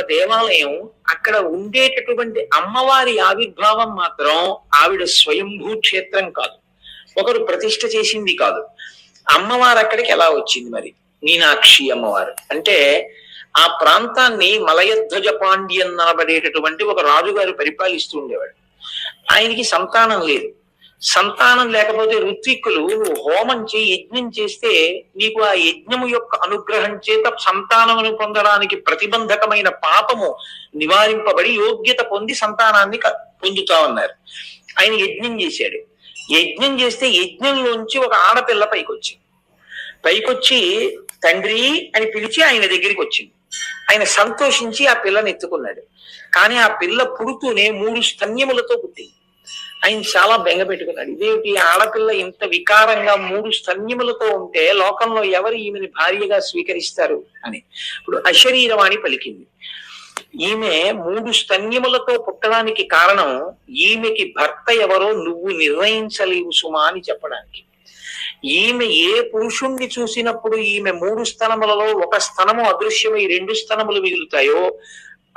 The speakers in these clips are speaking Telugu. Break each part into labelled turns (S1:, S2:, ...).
S1: దేవాలయం అక్కడ ఉండేటటువంటి అమ్మవారి ఆవిర్భావం మాత్రం ఆవిడ స్వయంభూ క్షేత్రం కాదు. ఒకరు ప్రతిష్ట చేసింది కాదు. అమ్మవారు అక్కడికి ఎలా వచ్చింది మరి? మీనాక్షి అమ్మవారు. అంటే ఆ ప్రాంతాన్ని మలయధ్వజ పాండ్యన్ అనబడేటటువంటి ఒక రాజుగారు పరిపాలిస్తూ ఉండేవాడు. ఆయనకి సంతానం లేదు. సంతానం లేకపోతే ఋత్విక్కులు హోమం చేయి యజ్ఞం చేస్తే నీకు ఆ యజ్ఞము యొక్క అనుగ్రహం చేత సంతానమును పొందడానికి ప్రతిబంధకమైన పాపము నివారింపబడి యోగ్యత పొంది సంతానాన్ని పొందుతా ఉన్నారు. ఆయన యజ్ఞం చేశాడు. యజ్ఞం చేస్తే యజ్ఞంలోంచి ఒక ఆడపిల్ల పైకొచ్చింది. పైకొచ్చి తండ్రి అని పిలిచి ఆయన దగ్గరికి వచ్చింది. ఆయన సంతోషించి ఆ పిల్లని ఎత్తుకున్నాడు. కానీ ఆ పిల్ల పుడుతూనే మూడు స్తన్యములతో పుట్టింది. ఆయన చాలా బెంగ పెట్టుకున్నాడు. ఇదేమిటి? ఆడపిల్ల ఇంత వికారంగా మూడు స్తన్యములతో ఉంటే లోకంలో ఎవరు ఈమెని భార్యగా స్వీకరిస్తారు అని. ఇప్పుడు అశరీరవాణి పలికింది. ఈమె మూడు స్తన్యములతో పుట్టడానికి కారణం ఈమెకి భర్త ఎవరో నువ్వు నిర్ణయించలేవు సుమా అని చెప్పడానికి. ఈమె ఏ పురుషుణ్ణి చూసినప్పుడు ఈమె మూడు స్థనములలో ఒక స్థనము అదృశ్యమై రెండు స్థనములు మిగులుతాయో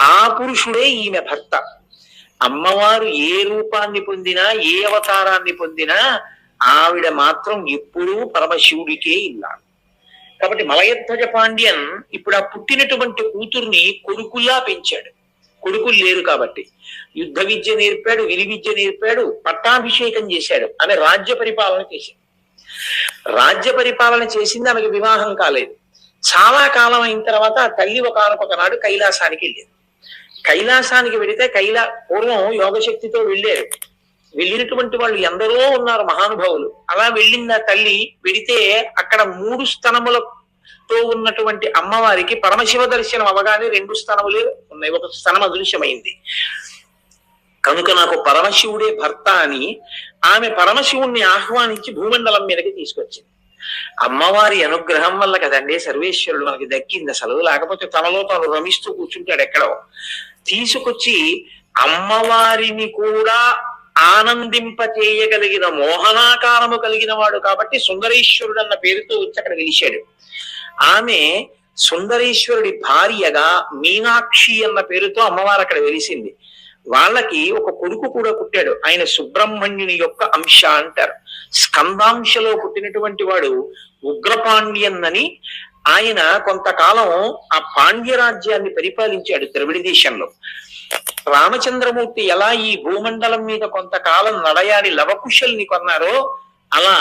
S1: ఆ పురుషుడే ఈమె భర్త. అమ్మవారు ఏ రూపాన్ని పొందినా ఏ అవతారాన్ని పొందినా ఆవిడ మాత్రం ఎప్పుడూ పరమశివుడికే ఇల్లాలి. కాబట్టి మలయధ్వజ పాండ్యన్ ఇప్పుడు ఆ పుట్టినటువంటి కూతుర్ని కొడుకులా పెంచాడు. కొడుకులు లేరు కాబట్టి. యుద్ధ విద్య నేర్పాడు విని విద్య నేర్పాడు పట్టాభిషేకం చేశాడు. ఆమె రాజ్య పరిపాలన చేశాడు రాజ్య పరిపాలన చేసింది ఆమెకి వివాహం కాలేదు. చాలా కాలం అయిన తర్వాత ఆ తల్లి ఒకనొక నాడు కైలాసానికి వెళ్ళింది. కైలాసానికి వెళితే కైలా పూర్వం యోగశక్తితో వెళ్ళారు. వెళ్ళినటువంటి వాళ్ళు ఎందరో ఉన్నారు మహానుభావులు. అలా వెళ్ళింది ఆ తల్లి వెడితే అక్కడ మూడు స్థనములతో ఉన్నటువంటి అమ్మవారికి పరమశివ దర్శనం అవగానే రెండు స్థనములే ఉన్నాయి. ఒక స్థనం అదృశ్యమైంది. కనుక నాకు పరమశివుడే భర్త అని ఆమె పరమశివుణ్ణి ఆహ్వానించి భూమండలం మీదకి తీసుకొచ్చింది. అమ్మవారి అనుగ్రహం వల్ల కదండి సర్వేశ్వరుడు మనకి దక్కింది. అసలు లేకపోతే తనలో తాను రమిస్తూ కూర్చుంటాడు ఎక్కడో. తీసుకొచ్చి అమ్మవారిని కూడా ఆనందింప చేయగలిగిన మోహనాకారము కలిగిన వాడు కాబట్టి సుందరేశ్వరుడు అన్న పేరుతో వచ్చి అక్కడ గెలిచాడు ఆమె సుందరేశ్వరుడి భార్యగా మీనాక్షి అన్న పేరుతో అమ్మవారు అక్కడ వెలిసింది. వాళ్ళకి ఒక కొడుకు కూడా పుట్టాడు. ఆయన సుబ్రహ్మణ్యుని యొక్క అంశ అంటారు. స్కందాంశలో పుట్టినటువంటి వాడు ఉగ్రపాండ్యన్నని ఆయన కొంతకాలం ఆ పాండ్య రాజ్యాన్ని పరిపాలించాడు ద్రవిడ దేశంలో. రామచంద్రమూర్తి ఎలా ఈ భూమండలం మీద కొంతకాలం నడయాడి లవకుశల్ని కొన్నారో అలా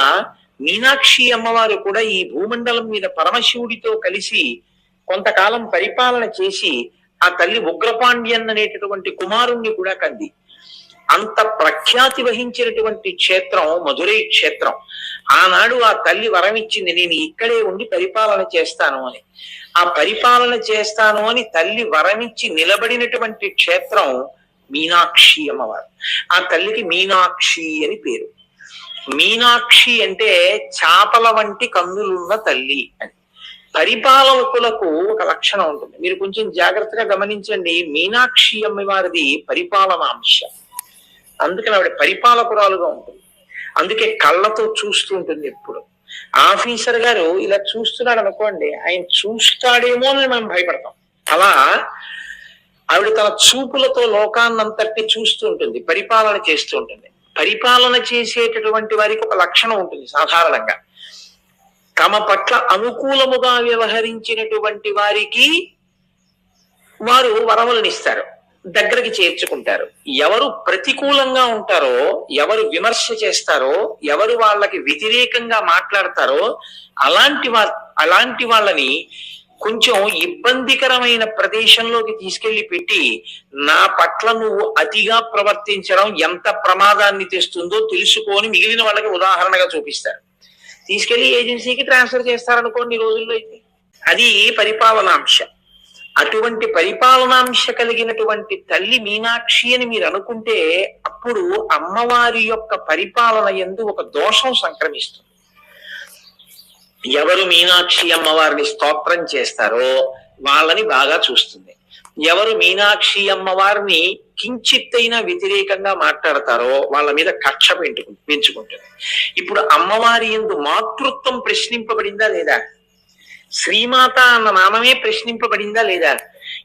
S1: మీనాక్షి అమ్మవారు కూడా ఈ భూమండలం మీద పరమశివుడితో కలిసి కొంతకాలం పరిపాలన చేసి ఆ తల్లి ఉగ్రపాండ్యన్ అనేటటువంటి కుమారుణ్ణి కూడా కంది. అంత ప్రఖ్యాతి వహించినటువంటి క్షేత్రం మధురై క్షేత్రం. ఆనాడు ఆ తల్లి వరం ఇచ్చింది నేను ఇక్కడే ఉండి పరిపాలన చేస్తాను అని. ఆ పరిపాలన చేస్తాను అని తల్లి వరమిచ్చి నిలబడినటువంటి క్షేత్రం మీనాక్షి అమ్మవారు. ఆ తల్లికి మీనాక్షి అని పేరు. మీనాక్షి అంటే చాపల వంటి కన్నులున్న తల్లి అని. పరిపాలకులకు ఒక లక్షణం ఉంటుంది. మీరు కొంచెం జాగ్రత్తగా గమనించండి మీనాక్షి అమ్మవారిది పరిపాలనాంశ. అందుకని ఆవిడ పరిపాలకురాలుగా ఉంటుంది. అందుకే కళ్ళతో చూస్తూ ఉంటుంది ఎప్పుడు. ఆఫీసర్ గారు ఇలా చూస్తున్నాడు అనుకోండి ఆయన చూస్తాడేమో అని మనం భయపడతాం. అలా ఆవిడ తన చూపులతో లోకాన్నంతటి చూస్తూ ఉంటుంది పరిపాలన చేస్తూ ఉంటుంది. పరిపాలన చేసేటటువంటి వారికి ఒక లక్షణం ఉంటుంది సాధారణంగా. తమ పట్ల అనుకూలముగా వ్యవహరించినటువంటి వారికి వారు వరములనిస్తారు దగ్గరికి చేర్చుకుంటారు. ఎవరు ప్రతికూలంగా ఉంటారో ఎవరు విమర్శ చేస్తారో ఎవరు వాళ్ళకి వ్యతిరేకంగా మాట్లాడతారో అలాంటి వా అలాంటి వాళ్ళని కొంచెం ఇబ్బందికరమైన ప్రదేశంలోకి తీసుకెళ్ళి పెట్టి నా పట్ల నువ్వు అతిగా ప్రవర్తించడం ఎంత ప్రమాదాన్ని తెస్తుందో తెలుసుకొని మిగిలిన వాళ్ళకి ఉదాహరణగా చూపిస్తారు. తీసుకెళ్ళి ఏజెన్సీకి ట్రాన్స్ఫర్ చేస్తారనుకోండి ఈ రోజుల్లో అయితే. అది పరిపాలనాంశం. అటువంటి పరిపాలనాంశ కలిగినటువంటి తల్లి మీనాక్షి అని మీరు అనుకుంటే అప్పుడు అమ్మవారి యొక్క పరిపాలన ఎందు ఒక దోషం సంక్రమిస్తుంది. ఎవరు మీనాక్షి అమ్మవారిని స్తోత్రం చేస్తారో వాళ్ళని బాగా చూస్తుంది. ఎవరు మీనాక్షి అమ్మవారిని కించిత్తైనా వ్యతిరేకంగా మాట్లాడతారో వాళ్ళ మీద కక్ష పెంచుకు పెంచుకుంటుంది. ఇప్పుడు అమ్మవారి ఎందు మాతృత్వం ప్రశ్నింపబడిందా లేదా? శ్రీమాత అన్న నామమే ప్రశ్నింపబడిందా లేదా?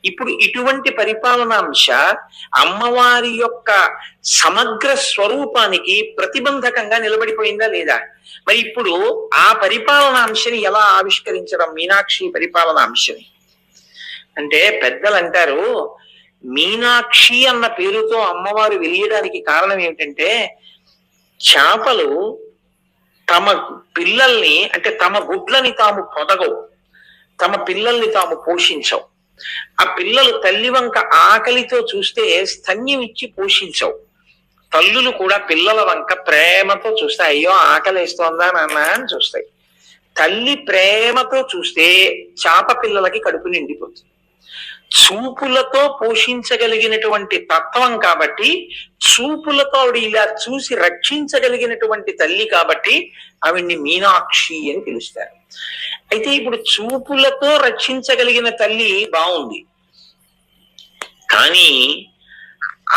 S1: ఇప్పుడు ఇటువంటి పరిపాలనాంశ అమ్మవారి యొక్క సమగ్ర స్వరూపానికి ప్రతిబంధకంగా నిలబడిపోయిందా లేదా? మరి ఇప్పుడు ఆ పరిపాలనాంశని ఎలా ఆవిష్కరించడం? మీనాక్షి పరిపాలనాంశని. అంటే పెద్దలు అంటారు మీనాక్షి అన్న పేరుతో అమ్మవారు వెలియడానికి కారణం ఏమిటంటే చేపలు తమ పిల్లల్ని అంటే తమ గుడ్లని తాము పొదగవు. తమ పిల్లల్ని తాము పోషించవు ఆ పిల్లలు తల్లి వంక ఆకలితో చూస్తే స్థన్యం ఇచ్చి పోషించవు తల్లులు కూడా పిల్లల వంక ప్రేమతో చూస్తాయి అయ్యో ఆకలి వేస్తోందా నాన్న? అని చూస్తాయి. తల్లి ప్రేమతో చూస్తే చాప పిల్లలకి కడుపు నిండిపోతుంది. చూపులతో పోషించగలిగినటువంటి తత్వం కాబట్టి చూపులతో ఆవిడ ఇలా చూసి రక్షించగలిగినటువంటి తల్లి కాబట్టి ఆవిడ్ని మీనాక్షి అని పిలుస్తారు. అయితే ఇప్పుడు చూపులతో రక్షించగలిగిన తల్లి బాగుంది. కానీ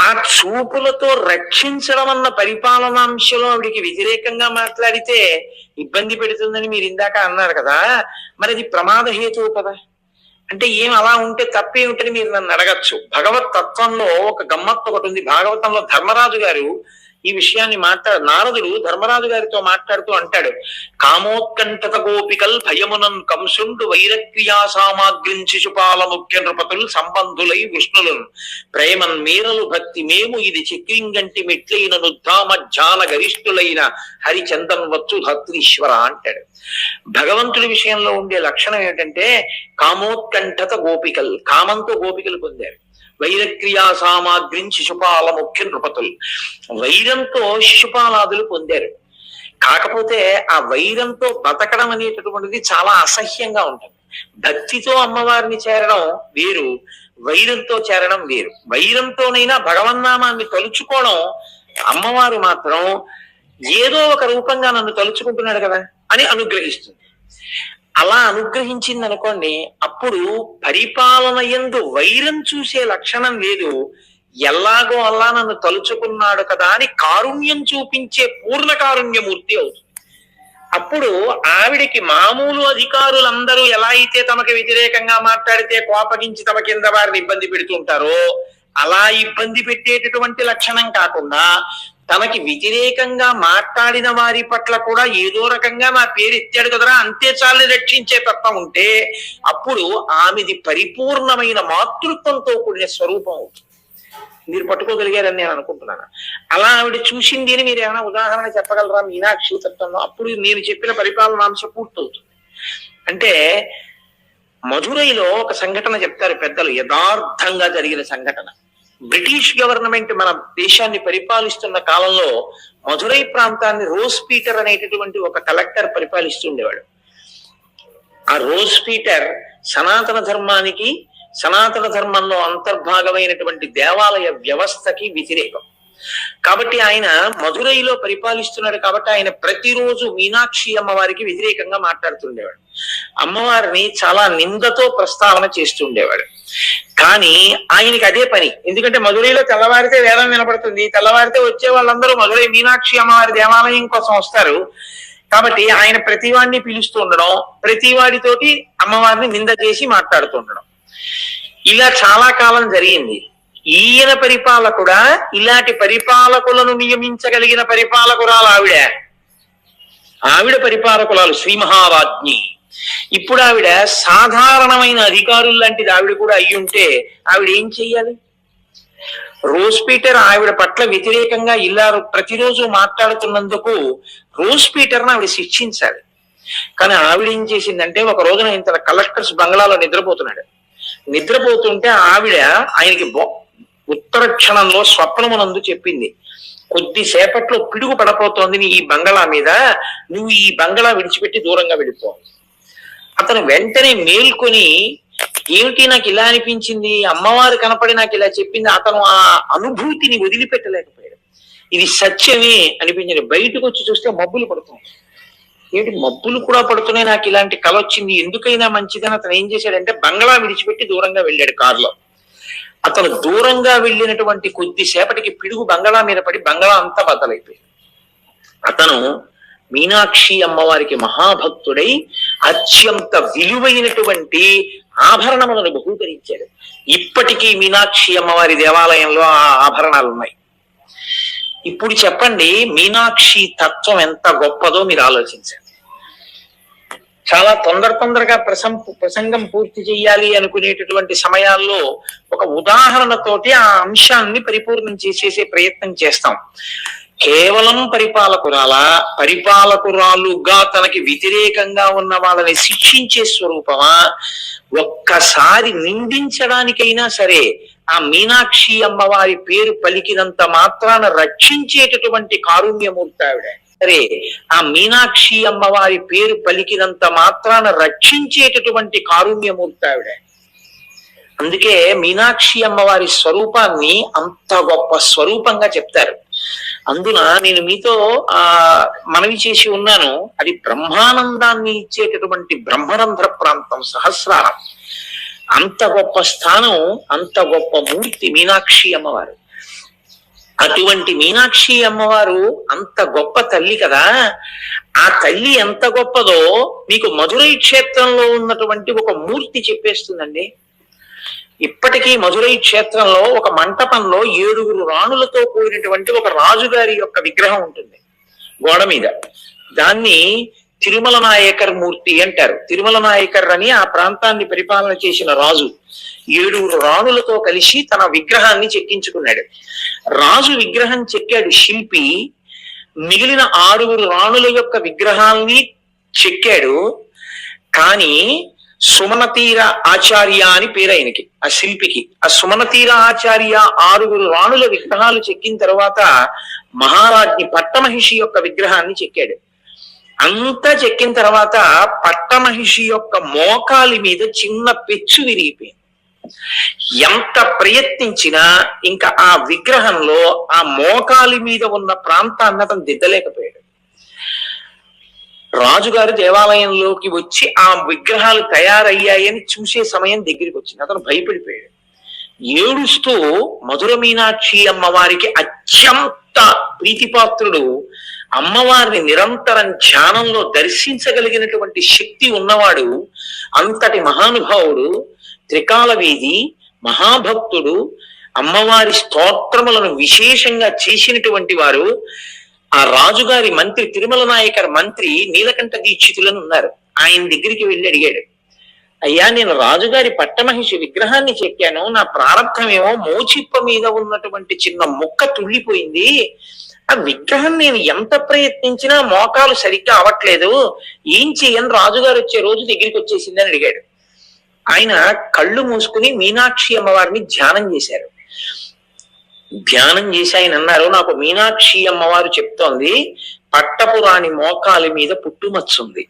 S1: ఆ చూపులతో రక్షించడం అన్న పరిపాలనాంశంలో ఆవిడికి వ్యతిరేకంగా మాట్లాడితే ఇబ్బంది పెడుతుందని మీరు ఇందాక అన్నారు కదా మరి అది ప్రమాద హేతువు కదా. అంటే ఏం అలా ఉంటే తప్పేమిటని మీరు నన్ను అడగచ్చు. భగవత్ తత్వంలో ఒక గమ్మత్తు ఒకటి ఉంది. భాగవతంలో ధర్మరాజు గారు ఈ విషయాన్ని మాట్లాడు నారదుడు ధర్మరాజు గారితో మాట్లాడుతూ అంటాడు. కామోత్కంఠత గోపికల్ భయమునన్ కంసుండు వైరక్రియా సామాగ్రించి శిశుపాల ముఖ్య నృపతులు సంబంధులై విష్ణులను. ప్రేమన్ మీరలు భక్తి మేము ఇది చక్రింగంటి మెట్లైన నుద్ధామ ధ్యాన గరిష్ఠులైన హరిచందన్ వచ్చు ధత్రీశ్వర అంటాడు. భగవంతుడి విషయంలో ఉండే లక్షణం ఏంటంటే కామోత్కంఠత గోపికల్ కామంతో గోపికలు పొందారు. వైరక్రియా సామాగ్రిం శిశుపాల ముఖ్య నృపతులు. వైరంతో శిశుపాలాదులు పొందారు. కాకపోతే ఆ వైరంతో బతకడం అనేటటువంటిది చాలా అసహ్యంగా ఉంటుంది. భక్తితో అమ్మవారిని చేరడం వేరు వైరంతో చేరడం వేరు. వైరంతోనైనా భగవన్నామాన్ని తలుచుకోవడం అమ్మవారు మాత్రం ఏదో ఒక రూపంగా నన్ను తలుచుకుంటున్నాడు కదా అని అనుగ్రహిస్తుంది. అలా అనుగ్రహించింది అనుకోండి అప్పుడు పరిపాలన ఎందు వైరం చూసే లక్షణం లేదు. ఎలాగో అలా నన్ను తలుచుకున్నాడు కదా అని కారుణ్యం చూపించే పూర్ణ కారుణ్యమూర్తి అవుతుంది. అప్పుడు ఆవిడికి మామూలు అధికారులందరూ ఎలా అయితే తమకి వ్యతిరేకంగా మాట్లాడితే కోపగించి తమ కింద వారిని ఇబ్బంది పెడుతుంటారో అలా ఇబ్బంది పెట్టేటటువంటి లక్షణం కాకుండా తనకి వ్యతిరేకంగా మాట్లాడిన వారి పట్ల కూడా ఏదో రకంగా నా పేరు ఎత్తాడు కదరా అంతే చాలు రక్షించే తత్వం ఉంటే అప్పుడు ఆమెది పరిపూర్ణమైన మాతృత్వంతో కూడిన స్వరూపం అవుతుంది. మీరు పట్టుకోగలిగారని నేను అనుకుంటున్నాను. అలా ఆవిడ చూసింది అని మీరు ఏమైనా ఉదాహరణ చెప్పగలరా? మీనాక్షి తత్వంలో అప్పుడు నేను చెప్పిన పరిపాలనాంశ పూర్తవుతుంది. అంటే మధురైలో ఒక సంఘటన చెప్తారు పెద్దలు యథార్థంగా జరిగిన సంఘటన. బ్రిటిష్ గవర్నమెంట్ మన దేశాన్ని పరిపాలిస్తున్న కాలంలో మధురై ప్రాంతాన్ని రోజ్ పీటర్ అనేటటువంటి ఒక కలెక్టర్ పరిపాలిస్తుండేవాడు ఆ రోజ్ పీటర్ సనాతన ధర్మానికి సనాతన ధర్మంలో అంతర్భాగమైనటువంటి దేవాలయ వ్యవస్థకి వ్యతిరేకం. కాబట్టి ఆయన మధురైలో పరిపాలిస్తున్నాడు కాబట్టి ఆయన ప్రతిరోజు మీనాక్షి అమ్మవారికి వ్యతిరేకంగా మాట్లాడుతుండేవాడు. అమ్మవారిని చాలా నిందతో ప్రస్తావన చేస్తుండేవాడు. కానీ ఆయనకి అదే పని. ఎందుకంటే మధురైలో తెల్లవారితే వేదం వినపడుతుంది. తెల్లవారితే వచ్చే వాళ్ళందరూ మధురై మీనాక్షి అమ్మవారి దేవాలయం కోసం వస్తారు. కాబట్టి ఆయన ప్రతివాడిని పిలుస్తూ ఉండడం ప్రతివాడితోటి అమ్మవారిని నింద చేసి మాట్లాడుతుండడం ఇలా చాలా కాలం జరిగింది. ఈయన పరిపాలకుడా? ఇలాంటి పరిపాలకులను నియమించగలిగిన పరిపాలకురాలు ఆవిడ. ఆవిడ పరిపాలకురాలు శ్రీ మహారాజ్ఞి ఇప్పుడు ఆవిడ సాధారణమైన అధికారులు లాంటిది ఆవిడ కూడా అయ్యుంటే ఆవిడ ఏం చెయ్యాలి? రోజ్ పీటర్ ఆవిడ పట్ల వ్యతిరేకంగా ఇలా ప్రతిరోజు మాట్లాడుతున్నందుకు రోజ్ పీటర్ని ఆవిడ శిక్షించాలి. కానీ ఆవిడ ఏం చేసిందంటే ఒక రోజున ఇంత కలెక్టర్స్ బంగ్లాలో నిద్రపోతున్నాడు. నిద్రపోతుంటే ఆవిడ ఆయనకి ఉత్తర క్షణంలో స్వప్నమునందు చెప్పింది. కొద్దిసేపట్లో పిడుగు పడపోతోంది నీ ఈ బంగళా మీద. నువ్వు ఈ బంగళా విడిచిపెట్టి దూరంగా వెళ్ళిపో. అతను వెంటనే మేల్కొని ఏమిటి నాకు ఇలా అనిపించింది? అమ్మవారు కనపడి నాకు ఇలా చెప్పింది. అతను ఆ అనుభూతిని వదిలిపెట్టలేకపోయాడు. ఇది సత్యమే అనిపించింది. బయటకు వచ్చి చూస్తే మబ్బులు పడుతున్నాయి. ఏంటి మబ్బులు కూడా పడుతున్నాయి? నాకు ఇలాంటి కల వచ్చింది ఎందుకైనా మంచిదని అతను ఏం చేశాడంటే బంగ్లా విడిచిపెట్టి దూరంగా వెళ్ళాడు కారులో. అతను దూరంగా వెళ్ళినటువంటి కొద్దిసేపటికి పిడుగు బంగళా మీద పడి బంగళా అంతా బద్దలైపోయింది. అతను మీనాక్షి అమ్మవారికి మహాభక్తుడై అత్యంత విలువైనటువంటి ఆభరణములను బహూకరించాడు ఇప్పటికీ మీనాక్షి అమ్మవారి దేవాలయంలో ఆ ఆభరణాలు ఉన్నాయి ఇప్పుడు చెప్పండి మీనాక్షి తత్వం ఎంత గొప్పదో మీరు ఆలోచించండి. చాలా తొందర తొందరగా ప్రసం ప్రసంగం పూర్తి చేయాలి అనుకునేటటువంటి సమయాల్లో ఒక ఉదాహరణతోటి ఆ అంశాన్ని పరిపూర్ణం చేసేసే ప్రయత్నం చేస్తాం. కేవలం పరిపాలకురాలా పరిపాలకురాలుగా తనకి వ్యతిరేకంగా ఉన్న వాళ్ళని శిక్షించే స్వరూపమా? ఒక్కసారి నిందించడానికైనా సరే ఆ మీనాక్షి అమ్మవారి పేరు పలికినంత మాత్రాన రక్షించేటటువంటి కారుణ్యమూర్తి ఆవిడ. సరే ఆ మీనాక్షి అమ్మవారి పేరు పలికినంత మాత్రాన రక్షించేటటువంటి కారుణ్యమూర్తి ఆవిడ. అందుకే మీనాక్షి అమ్మవారి స్వరూపాన్ని అంత గొప్ప స్వరూపంగా చెప్తారు. అందున నేను మీతో ఆ మనవి చేసి ఉన్నాను. అది బ్రహ్మానందాన్ని ఇచ్చేటటువంటి బ్రహ్మరంధ్ర ప్రాంతం సహస్రారం. అంత గొప్ప స్థానం అంత గొప్ప మూర్తి మీనాక్షి అమ్మవారు. అటువంటి మీనాక్షి అమ్మవారు అంత గొప్ప తల్లి కదా. ఆ తల్లి ఎంత గొప్పదో మీకు మధురై క్షేత్రంలో ఉన్నటువంటి ఒక మూర్తి చెప్పేస్తుందండి. ఇప్పటికీ మధురై క్షేత్రంలో ఒక మంటపంలో ఏడుగురు రాణులతో కూడినటువంటి ఒక రాజుగారి యొక్క విగ్రహం ఉంటుంది గోడ మీద. దాన్ని తిరుమల నాయకర్ మూర్తి అంటారు. తిరుమల నాయకర్ అని ఆ ప్రాంతాన్ని పరిపాలన చేసిన రాజు. ఏడుగురు రాణులతో కలిసి తన విగ్రహాన్ని చెక్కించుకున్నాడు. రాజు విగ్రహం చెక్కాడు శిల్పి మిగిలిన ఆరుగురు రాణుల యొక్క విగ్రహాల్ని చెక్కాడు. కానీ సుమనతీర ఆచార్య అని పేరు ఆయనకి ఆ శిల్పికి. ఆ సుమనతీర ఆచార్య ఆరుగురు రాణుల విగ్రహాలు చెక్కిన తర్వాత మహారాజ్ని పట్టమహిషి యొక్క విగ్రహాన్ని చెక్కాడు. అంతా చెక్కిన తర్వాత పట్టమహిషి యొక్క మోకాలి మీద చిన్న పెచ్చు విరిగిపోయింది. ఎంత ప్రయత్నించినా ఇంకా ఆ విగ్రహంలో ఆ మోకాలి మీద ఉన్న ప్రాంతాన్ని అతను దిద్దలేకపోయాడు. రాజుగారు దేవాలయంలోకి వచ్చి ఆ విగ్రహాలు తయారయ్యాయని చూసే సమయం దగ్గరికి వచ్చింది. అతను భయపడిపోయాడు. ఏడుస్తూ మధుర మీనాక్షి అమ్మవారికి అత్యంత ప్రీతిపాత్రుడు అమ్మవారిని నిరంతరం ధ్యానంలో దర్శించగలిగినటువంటి శక్తి ఉన్నవాడు అంతటి మహానుభావుడు త్రికాల వీధి మహాభక్తుడు అమ్మవారి స్తోత్రములను విశేషంగా చేసినటువంటి వారు ఆ రాజుగారి మంత్రి తిరుమల నాయకర్ మంత్రి నీలకంఠ దీక్షితులను ఉన్నారు. ఆయన దగ్గరికి వెళ్ళి అడిగాడు అయ్యా నేను రాజుగారి పట్టమహిషి విగ్రహాన్ని చెక్కాను. నా ప్రారంభమేమో మోచిప్ప మీద ఉన్నటువంటి చిన్న ముక్క తుళ్ళిపోయింది. ఆ విగ్రహం నేను ఎంత ప్రయత్నించినా మోకాలు సరిగ్గా అవ్వట్లేదు ఏం చేయని రాజుగారు వచ్చే రోజు దగ్గరికి వచ్చేసిందని అడిగాడు. ఆయన కళ్ళు మూసుకుని మీనాక్షి అమ్మవారిని ధ్యానం చేశారు. ధ్యానం చేసి ఆయన అన్నారు నాకు మీనాక్షి అమ్మవారు చెప్తోంది పట్టపురాణి మోకాలి మీద పుట్టుమచ్చుంది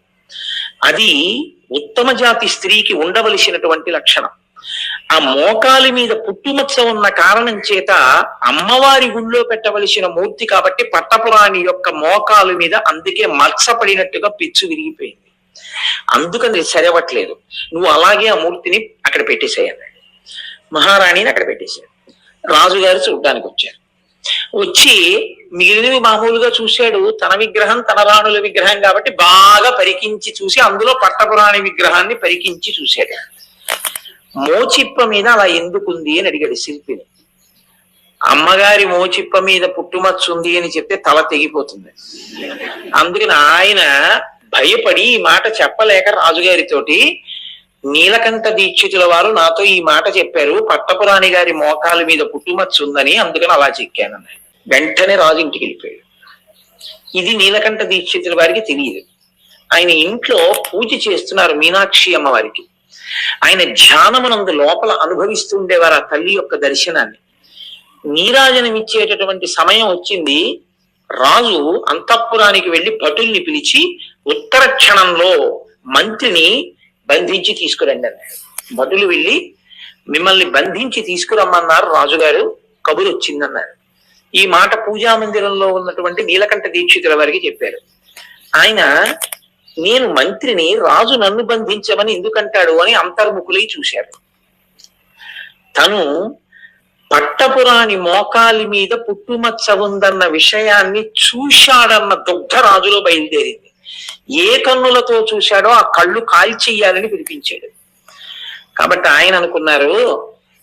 S1: అది ఉత్తమ జాతి స్త్రీకి ఉండవలసినటువంటి లక్షణం. ఆ మోకాలి మీద పుట్టుమచ్చ ఉన్న కారణం చేత అమ్మవారి గుళ్ళో పెట్టవలసిన మూర్తి కాబట్టి పట్టపురాణి యొక్క మోకాలు మీద అందుకే మచ్చ పడినట్టుగా పిచ్చు విరిగిపోయింది. అందుకని చదవట్లేదు నువ్వు అలాగే ఆ మూర్తిని అక్కడ పెట్టేసేయన్నాడు మహారాణిని అక్కడ పెట్టేశాడు. రాజుగారు చూడ్డానికి వచ్చారు. వచ్చి మిగిలినవి మామూలుగా చూశాడు. తన విగ్రహం తన రాణుల విగ్రహం కాబట్టి బాగా పరికించి చూసి అందులో పట్టపురాణి విగ్రహాన్ని పరికించి చూశాడు. మోచిప్ప మీద అలా ఎందుకుంది అని అడిగాడు శిల్పిని. అమ్మగారి మోచిప్ప మీద పుట్టుమచ్చ ఉంది అని చెప్తే తల తెగిపోతుంది. అందుకని ఆయన భయపడి ఈ మాట చెప్పలేక రాజుగారితోటి నీలకంఠ దీక్షితుల వారు నాతో ఈ మాట చెప్పారు. పట్టపురాణి గారి మోకాల మీద పుట్టుమచ్చ ఉందని అందుకని అలా చెక్కానన్నాడు వెంటనే రాజు ఇంటికి వెళ్ళిపోయాడు. ఇది నీలకంఠ దీక్షితుల వారికి తెలియదు. ఆయన ఇంట్లో పూజ చేస్తున్నారు మీనాక్షి అమ్మవారికి. ఆయన ధ్యానమునందు లోపల అనుభవిస్తుండేవారు ఆ తల్లి యొక్క దర్శనాన్ని. నీరాజనం ఇచ్చేటటువంటి సమయం వచ్చింది. రాజు అంతఃపురానికి వెళ్ళి భటుల్ని పిలిచి ఉత్తర క్షణంలో మంత్రిని బంధించి తీసుకురండి అన్నాడు. భటులు వెళ్ళి మిమ్మల్ని బంధించి తీసుకురమ్మన్నారు రాజుగారు. కబురు వచ్చిందన్నారు. ఈ మాట పూజా మందిరంలో ఉన్నటువంటి నీలకంఠ దీక్షితుల వారికి చెప్పారు. ఆయన నేను మంత్రిని రాజు నన్ను బంధించమని ఎందుకంటాడు? అని అంతర్ముఖులై చూశారు. తను పట్టపురాణి మోకాలి మీద పుట్టుమచ్చ ఉందన్న విషయాన్ని చూశాడన్న దుగ్ధ రాజులో బయలుదేరింది. ఏ కన్నులతో చూశాడో ఆ కళ్ళు కాల్చెయ్యాలని పిలిపించాడు కాబట్టి ఆయన అనుకున్నారు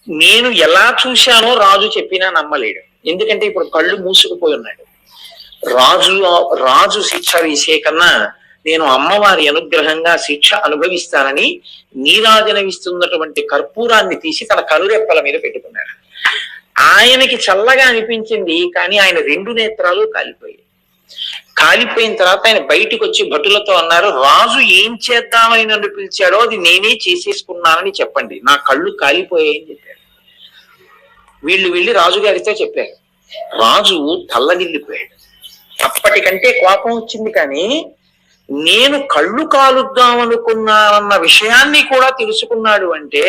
S1: నేను ఎలా చూశానో రాజు చెప్పినా నమ్మలేడు. ఎందుకంటే ఇప్పుడు కళ్ళు మూసుకుపోయి ఉన్నాడు. రాజు రాజు శిక్ష వేసే కన్నా నేను అమ్మవారి అనుగ్రహంగా శిక్ష అనుభవిస్తానని నీరాజనవిస్తున్నటువంటి కర్పూరాన్ని తీసి తన కనురెప్పల మీద పెట్టుకున్నాడు. ఆయనకి చల్లగా అనిపించింది కానీ ఆయన రెండు నేత్రాలు కాలిపోయాయి. కాలిపోయిన తర్వాత ఆయన బయటికి వచ్చి భటులతో అన్నారు రాజు ఏం చేద్దామని నన్ను పిలిచాడో అది నేనే చేసేసుకున్నానని చెప్పండి. నా కళ్ళు కాలిపోయాయని చెప్పారు వీళ్ళు వెళ్ళి రాజుగారితో చెప్పారు. రాజు తల్లగిల్లిపోయాడు అప్పటికంటే కోపం వచ్చింది కానీ నేను కళ్ళు కాలుద్దామనుకున్నానన్న విషయాన్ని కూడా తెలుసుకున్నాడు అంటే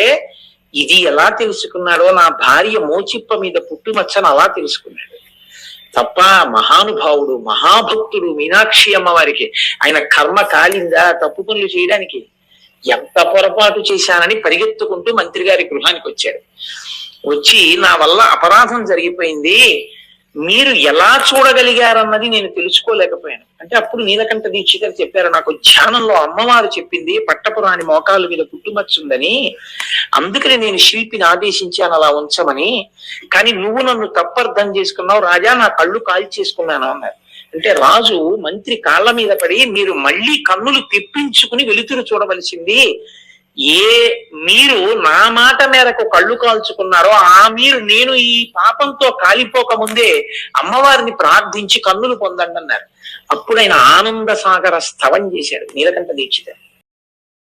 S1: ఇది ఎలా తెలుసుకున్నాడో నా భార్య మోచిప్ప మీద పుట్టుమచ్చను అలా తెలుసుకున్నాడు. తప్ప మహానుభావుడు మహాభక్తుడు మీనాక్షి అమ్మవారికి ఆయన కర్మ కాలిందా తప్పు పనులు చేయడానికి ఎంత పొరపాటు చేశానని పరిగెత్తుకుంటూ మంత్రి గారి గృహానికి వచ్చాడు. వచ్చి నా వల్ల అపరాధం జరిగిపోయింది. మీరు ఎలా చూడగలిగారన్నది నేను తెలుసుకోలేకపోయాను. అంటే అప్పుడు నీలకంఠ దీక్షితరు చెప్పారు నాకు ధ్యానంలో అమ్మవారు చెప్పింది పట్టపురాని మోకాలు మీద పుట్టుమచ్చుందని. అందుకని నేను శిల్పిని ఆదేశించాను అలా ఉంచమని. కానీ నువ్వు నన్ను తప్పర్థం చేసుకున్నావు రాజా నా కళ్ళు కాల్ చేసుకున్నాను అన్నారు. అంటే రాజు మంత్రి కాళ్ళ మీద పడి మీరు మళ్ళీ కన్నులు తెప్పించుకుని వెలుతురు చూడవలసింది. ఏ మీరు నా మాట మేరకు కళ్ళు కాల్చుకున్నారో ఆ మీరు నేను ఈ పాపంతో కాలిపోక ముందే అమ్మవారిని ప్రార్థించి కన్నులు పొందండి అన్నారు అప్పుడు ఆయన ఆనంద సాగర స్థవం చేశాడు. నీలకంఠ దీక్షిత